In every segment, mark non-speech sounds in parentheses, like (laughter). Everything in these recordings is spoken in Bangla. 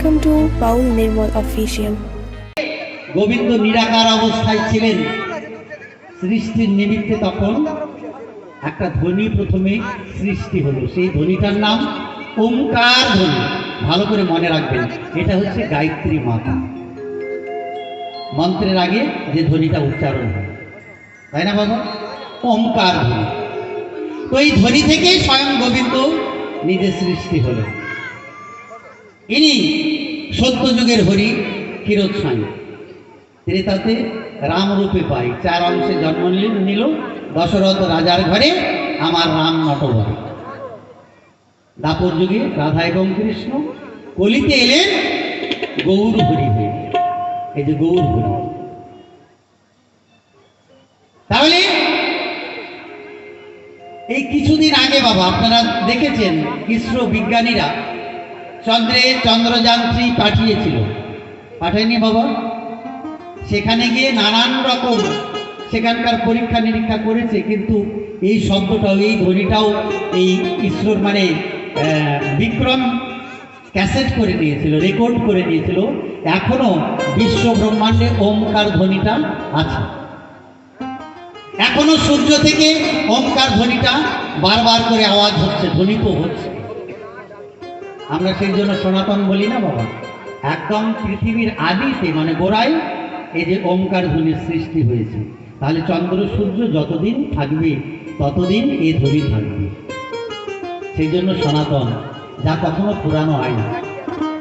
Welcome to Paul Nirmal Official. Govinda নিরাকার অবস্থায় ছিলেন। সৃষ্টির নিমিত্তে তখন একটা ধ্বনি প্রথমে সৃষ্টি হলো। সেই ধ্বনিটার নাম ওমকার ধ্বনি। ভালো করে মনে রাখবেন, এটা হচ্ছে গায়ত্রী মাতা। মন্ত্রের আগে যে ধ্বনিটা উচ্চারণ হয়। তাই না বাবা? ওমকার ধ্বনি। তো এই ধ্বনি থেকেই স্বয়ং গোবিন্দ নিজের সৃষ্টি হলো ইনি সত্যযুগের হরি কিরোৎ স্বামী। ত্রেতাতে রামরূপে পাই চার অংশে জন্ম নিল নিল। দশরথ রাজার ঘরে আমার রাম নটবর দাপর যুগে রাধা এবং কৃষ্ণ কলিতে এলেন গৌর হরি হয়ে। এই যে গৌর হরি। তাহলে এই কিছুদিন আগে বাবা, আপনারা দেখেছেন, ইসরো বিজ্ঞানীরা চন্দ্রে চন্দ্রযান থ্রি পাঠিয়েছিল। পাঠায়নি বাবা সেখানে গিয়ে নানান রকম সেখানকার পরীক্ষা নিরীক্ষা করেছে, কিন্তু এই শব্দটাও, এই ধ্বনিটাও এই ইসরোর মানে বিক্রম ক্যাসেট করে নিয়েছিল রেকর্ড করে নিয়েছিল এখনও বিশ্ব ব্রহ্মাণ্ডে ওমকার ধ্বনিটা আছে। এখনও সূর্য থেকে ওমকার ধ্বনিটা বারবার করে আওয়াজ হচ্ছে, ধ্বনিত হচ্ছে। আমরা সেই জন্য সনাতন বলি না বাবা। একদম পৃথিবীর আদিতে মানে গোড়ায়, এই যে ওমকার ধ্বনির সৃষ্টি হয়েছে। তাহলে চন্দ্র সূর্য যতদিন থাকবে, ততদিন এই ধ্বনি থাকবে। সেই জন্য সনাতন, যা কখনো পুরানো হয় না।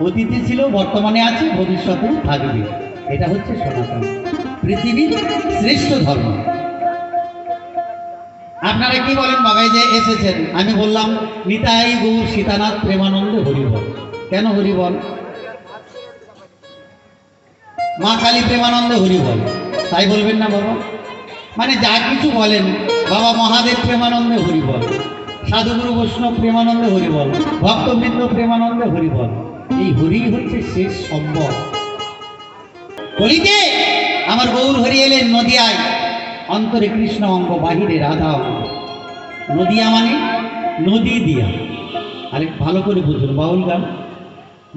অতীতে ছিল, বর্তমানে আছে, ভবিষ্যতেও থাকবে। এটা হচ্ছে সনাতন। পৃথিবীর শ্রেষ্ঠ ধর্ম। আপনারা কি বলেন বাবাই যে এসেছেন, আমি বললাম, নিতাই গৌর সীতানাথ প্রেমানন্দ হরিবল। কেন হরিবল? মা কালী প্রেমানন্দ হরিবল। তাই বলবেন না বাবা? মানে যা কিছু বলেন, বাবা মহাদেব প্রেমানন্দে হরিবল, সাধুগুরু বৈষ্ণব প্রেমানন্দে হরিবল, ভক্তবৃন্দ প্রেমানন্দে হরিবল, এই হরি হচ্ছে শেষ সম্ভব বলিতে আমার গৌর হরি এলেন নদিয়ায়। অন্তরে কৃষ্ণ অঙ্গ, বাহিরে রাধা অঙ্গ। নদিয়া মানে নদী দিয়া। আরে, ভালো করে বুঝুন, বাউল গান।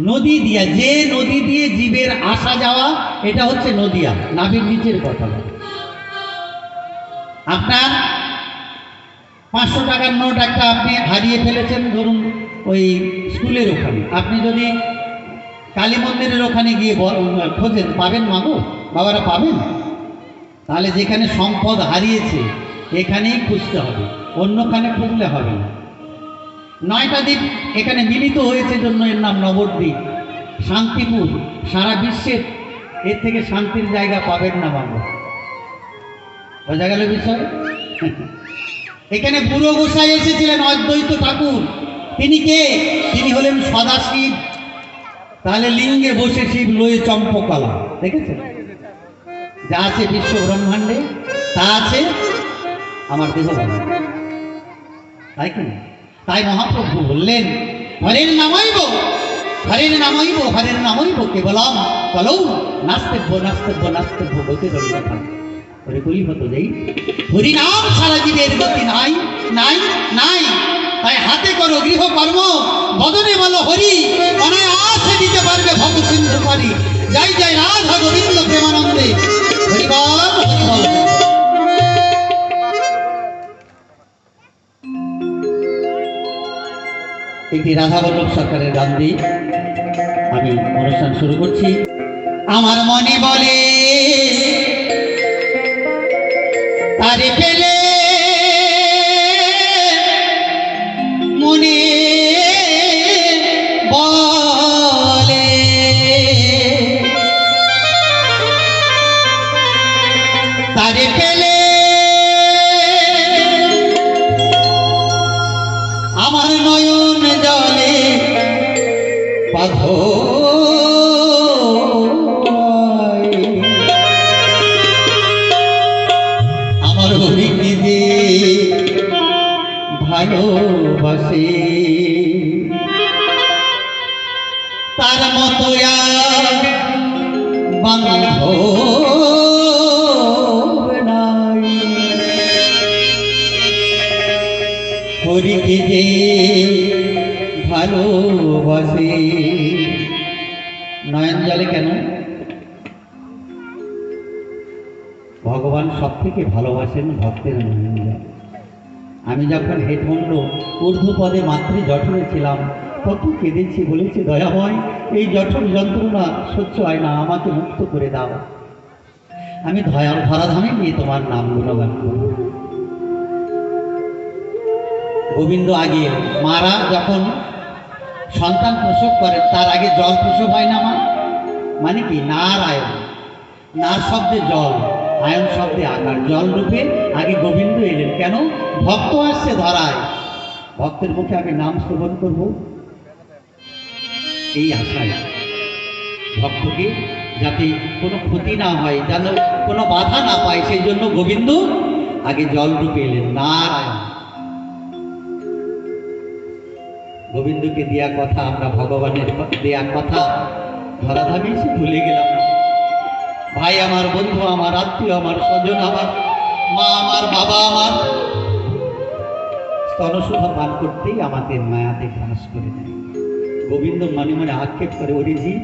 নদী দিয়া, যে নদী দিয়ে জীবের আসা যাওয়া, এটা হচ্ছে নদিয়া নাবির নিচের কথা। আপনার পাঁচশো টাকার নোট একটা আপনি হারিয়ে ফেলেছেন, ধরুন, ওই স্কুলের ওখানে। আপনি যদি কালী মন্দিরের ওখানে গিয়ে খোঁজেন, পাবেন মাগো? বাবারা পাবেন? তাহলে যেখানে সম্পদ হারিয়েছে, এখানেই খুঁজতে হবে, অন্যখানে খুঁজলে হবে না। নয়টা দ্বীপ এখানে মিলিত হয়েছে জন্য এর নাম নবদ্বীপ। শান্তিপুর, সারা বিশ্বের এর থেকে শান্তির জায়গা পাবেন না বাবা। বোঝা গেল বিষয়? (laughs) এখানে বুড়ো গোসাই এসেছিলেন অদ্বৈত ঠাকুর। তিনি কে? তিনি হলেন সদাশিব। তাহলে লিঙ্গে বসে শিব, লয়ে চম্পকলা। দেখেছেন? যা আছে বিশ্ব ব্রহ্মাণ্ডে, তা আছে আমার দেহ তাই কি? তাই মহাপ্রভু বললেন, হরের নামাইব হরের নামাইব হরের নামাইব কেবলম কলৌ গতি হরিনাম সারা জীবের গতি নাই নাই নাই। তাই হাতে করো গৃহকর্ম, বদনে বলো হরি, অনায়াসে দিতে পারবে ভব পারি। যাই যাই রাধা গোবিন্দ প্রেমানন্দে। একটি রাধা বল্লভ সরকারের গান দিয়ে আমি অনুষ্ঠান শুরু করছি। আমার মনে বলে তারে হরিকে যে ভালোবাসে। নয়ন জলে কেন? ভগবান সব থেকে ভালোবাসেন ভক্তের নয়ন জল। আমি যখন হেডমন্ড ঊর্ধ্ব পদে মাতৃ জঠরে ছিলাম, কত কেঁদেছি বলেছি দয়া দয়াময়, এই জঠর যন্ত্রণা সহ্য হয় না, আমাকে মুক্ত করে দাও। আমি ধরাধামে গিয়ে তোমার নাম গুণগান করব গোবিন্দ আগে মারা যখন সন্তান প্রসব করে, তার আগে জল প্রসব হয় না মা? মানে কি? নারায়ণ। নার শব্দে জল, আয়ন শব্দে আকার। জল রূপে আগে গোবিন্দ এলেন। কেন? ভক্ত আসছে ধরায়। ভক্তের মুখে আমি নাম শ্রবণ করব। এই আশায় ভক্তকে যাতে কোনো ক্ষতি না হয়, যেন কোনো বাধা না পায়, সেই জন্য গোবিন্দ আগে জল রূপে এলেন। নারায়ণ। গোবিন্দকে দেয়া কথা, আমরা ভগবানের দেয়া কথা। ধরাধামে এসে ভুলে গেলাম ভাই আমার, বন্ধু আমার, আত্মীয় আমার, স্বজন আমার, মা আমার, বাবা আমার। স্তনসুধা পান করতেই আমাদের মায়াতে গ্রাস করে দেয়। গোবিন্দ মনে মনে আক্ষেপ করে অরিজি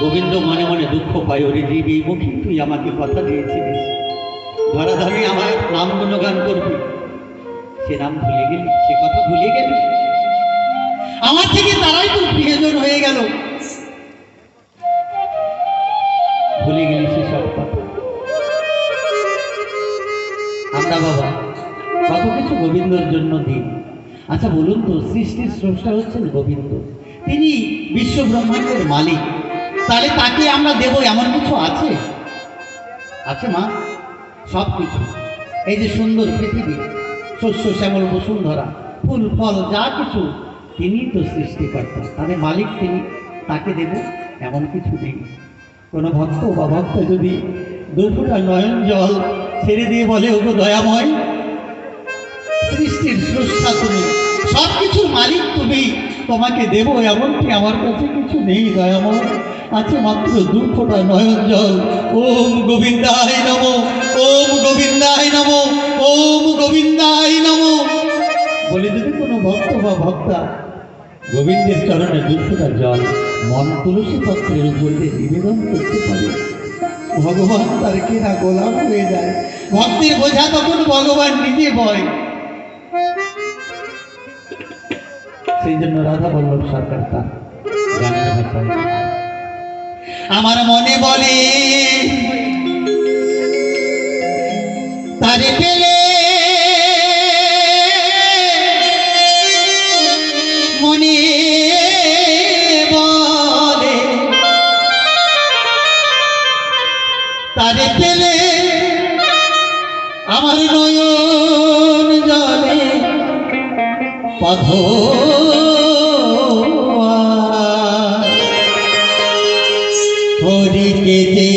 গোবিন্দ মনে মনে দুঃখ পায়। ওরে জীব এই মুখী তুই আমাকে কথা দিয়েছিলিস। ধরাধামে আমার নাম গুণগান করবি। সে নাম ভুলে গেলি, সে কথা ভুলে গেলি। আমার থেকে তারাই তো প্রিয়জন হয়ে গেল। ভুলে গেলি সে সব কথা। আমরা বাবা কত কিছু গোবিন্দর জন্য দিই আচ্ছা বলুন তো, সৃষ্টির স্রষ্টা হচ্ছেন গোবিন্দ। তিনি বিশ্ব ব্রহ্মাণ্ডের মালিক। তাহলে তাকে আমরা দেব, এমন কিছু আছে? আছে মা। সব কিছু এই যে সুন্দর পৃথিবী, শস্য, শ্যামল, বসুন্ধরা, ফুল, ফল, যা কিছু তিনি তো সৃষ্টিকর্তা। তাহলে মালিক তিনি, তাকে দেব এমন কিছু নেই। কোনো ভক্ত বা ভক্ত যদি দুপুরা নয়ন জল ছেড়ে দিয়ে বলে, ওগো দয়াময়, সৃষ্টির স্রষ্টা তুমি সব কিছু মালিক তুমি, তোমাকে দেব এমনকি আমার কাছে কিছু নেই, দয়াময়। আছে মাত্র দু ফোঁটা নয়ন জল। ওম গোবিন্দায় নম, ওম গোবিন্দায় নম, ওম গোবিন্দায় নম। বলে, যদি কোনো ভক্ত বা ভক্তা গোবিন্দের চরণে দু ফোঁটা জল মন তুলসী পত্রের উপর নিবেদন করতে পারে, ভগবান তার কেনা গোলাপ হয়ে যায়। ভক্তির বোঝা তখন ভগবান নিজে বয়। সেই জন্য রাধা বল্লভ সরকার তার গানের ভাষায় আমার মনে বলে তারে পেলে হরিকে যে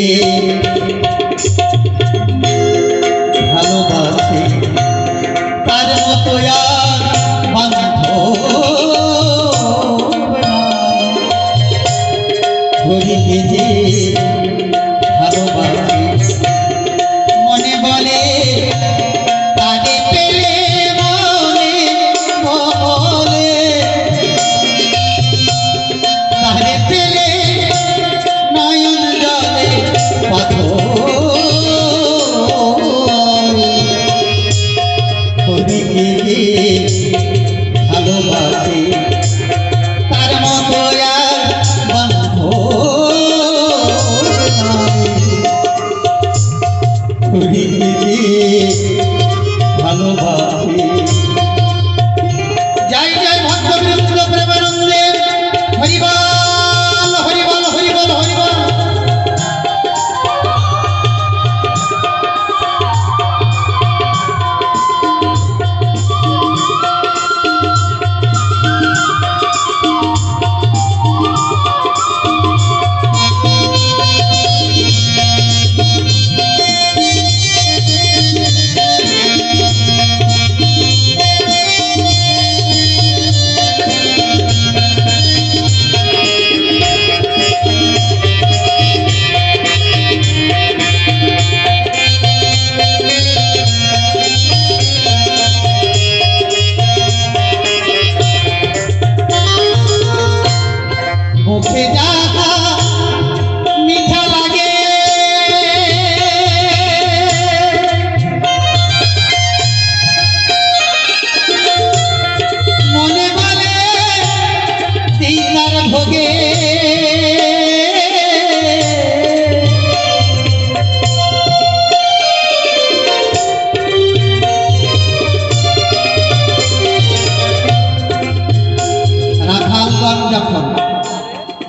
রাখালগঞ্জ যখন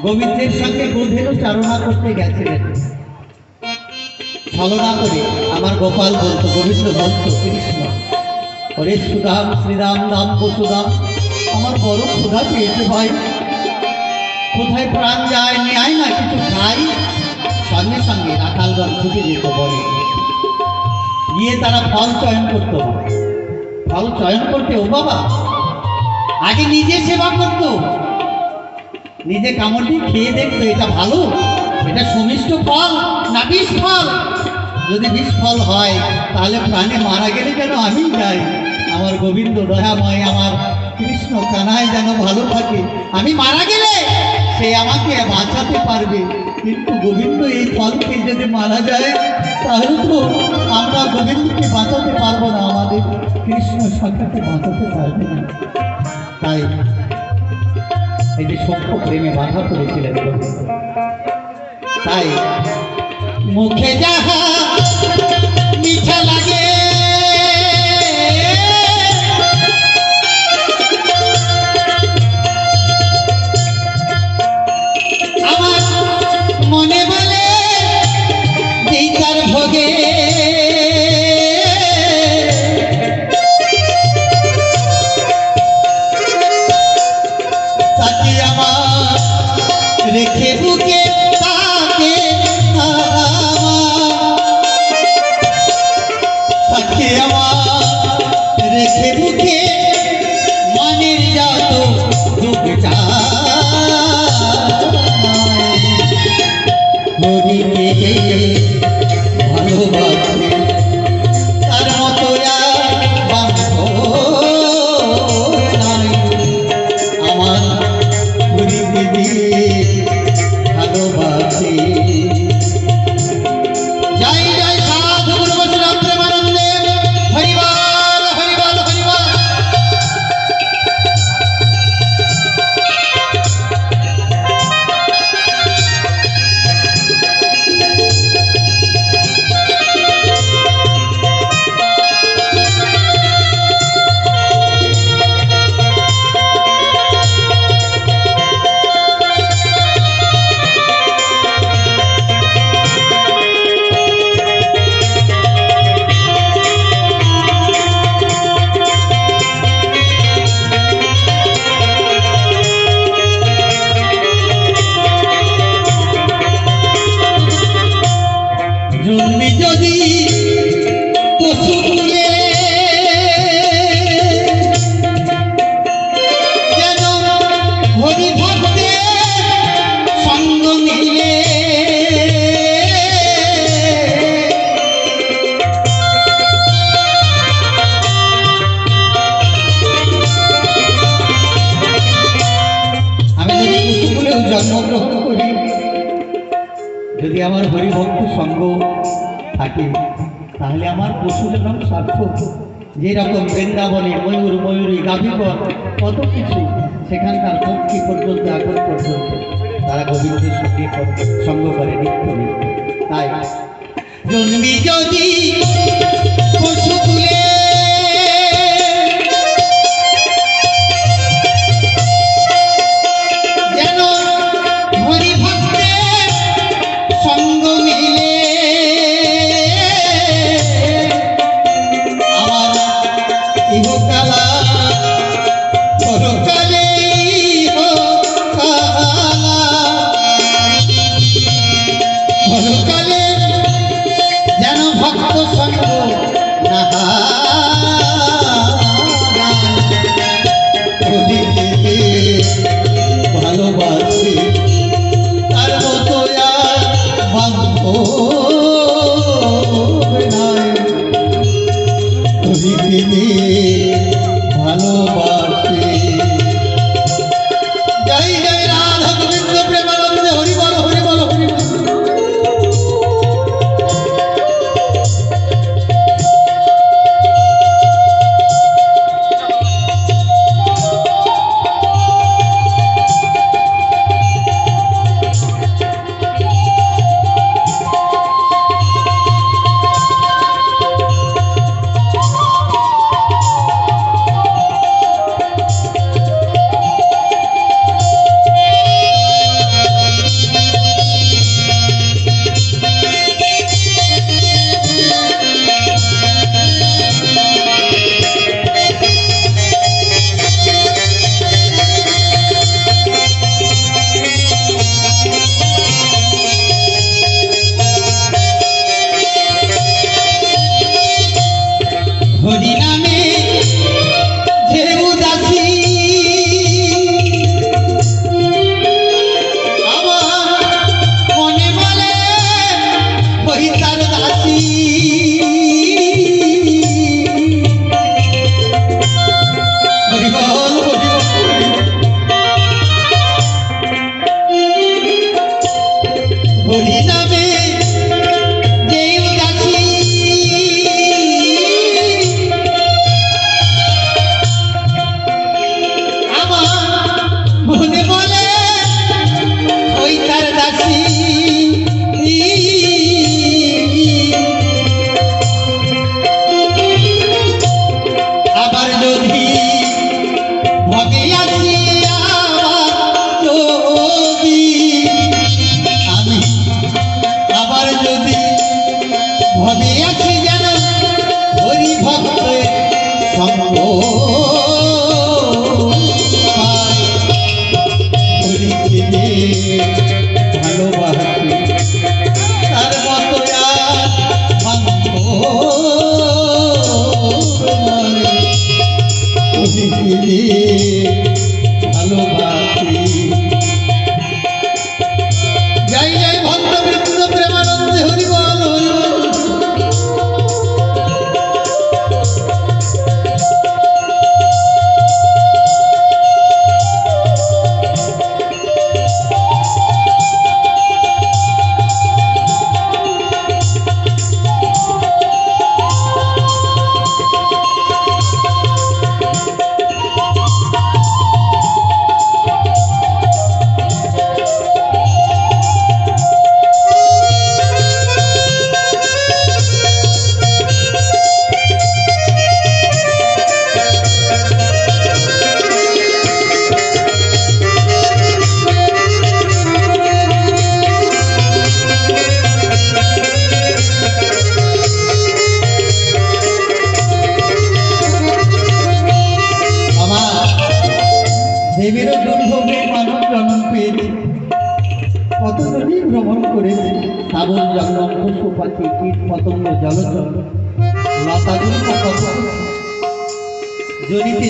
গোবিন্দের সঙ্গে গোধেরও চারণা করতে গেছিলেন। ছলনা করে আমার গোপাল বলতো, গোবিন্দ বলতো কৃষ্ণ হরে সুদাম, শ্রীরাম রাম বসুদাম, আমার বড় ক্ষুধা পেয়েছে ভাই। কোথায় প্রাণ যায় নিয়ে না কিছু খাই? সঙ্গে সঙ্গে রাখালগঞ্জ ছুটে যেত বলে গিয়ে তারা ফল চয়ন করতো। ফল চয়ন করতে ও বাবা, আগে নিজে সেবা করতো। নিজে কামড়টি খেয়ে দেখতো, এটা ভালো? এটা সুমিষ্ট ফল না বিষ ফল? যদি বিষ ফল হয়, তাহলে প্রাণে মারা গেলে যেন আমি যাই? আমার গোবিন্দ দয়াময়, আমার কৃষ্ণ কানায় যেন ভালো থাকে। আমি মারা গেলে সে আমাকে বাঁচাতে পারবে। কিন্তু গোবিন্দ এই ফল খেয়ে যদি মারা যায়, তাহলে তো আমরা গোবিন্দকে বাঁচাতে পারব না, আমাদের কৃষ্ণ সখাকে বাঁচাতে পারবে না। তাই যে সত্য প্রেমে বাধা করেছিলেন। তাই মুখে যাহা মিঠা লাগে তাহলে আমার পশুদের নাম সার্থক যেরকম বৃন্দাবনে ময়ূর, ময়ূরী গাভীগণ কত কিছু, সেখানকার পক্ষী পর্যন্ত এখন পর্যন্ত। তারা গোবিন্দের সঙ্গে সঙ্গ করে নিত্য নিত্য। তাই, জন্মি যদি পশুকুলে যেন बाबा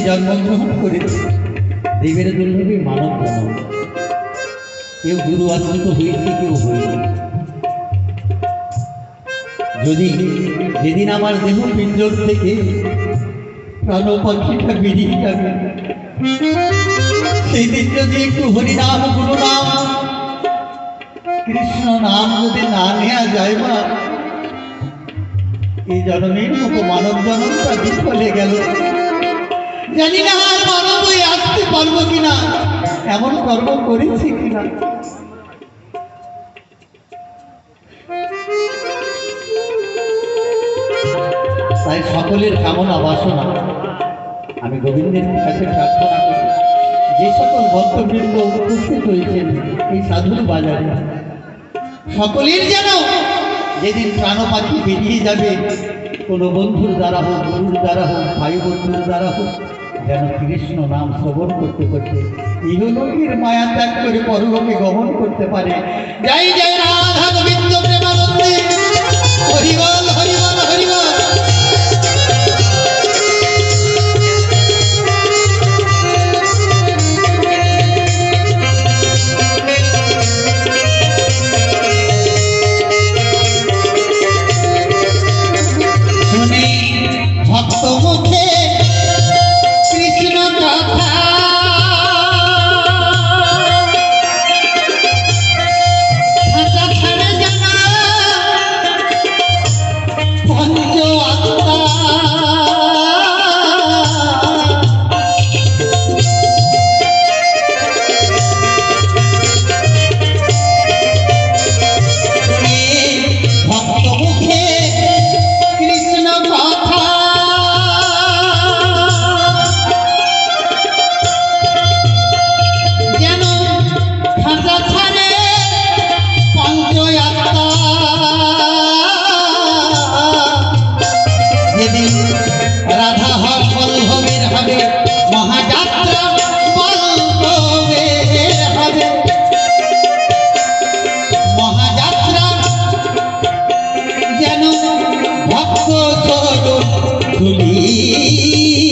জন্মগ্রহণ করেছে, দেবের মানব জন্ম। কেউ গুরু হয়েছে, কেউ যদি যেদিন আমার দেহ পিঞ্জর থেকে বেরিয়ে যাবে, সেই দিন যদি একটু হরিনাম গুরুনাম কৃষ্ণ নাম যদি না নেওয়া যায় মা এই জন্মের মতো মানব জন্মটা বিফলে গেল। জানি না আর মানব হয়ে আসতে পারব কিনা, এমন কর্ম করেছি কিনা। তাই সকলের কামনা বাসনা। আমি গোবিন্দের কাছে প্রার্থনা করি, যে সকল ভক্তবৃন্দ উপস্থিত হয়েছেন এই সাধুর বাজারে, সকলের যেন যেদিন প্রাণপাতি বেরিয়ে যাবে, কোনো বন্ধুর দ্বারা হোক, গুরুর দ্বারা হোক, ভাই বন্ধুর দ্বারা হোক, যেন কৃষ্ণ নাম শ্রবণ করতে করতে ইহলোকের মায়া ত্যাগ করে পরলোকে গমন করতে পারে। যাই যাই রাধা গোবিন্দ প্রেমানন্দে। হরিবল ভক্ত চরণ ধুলি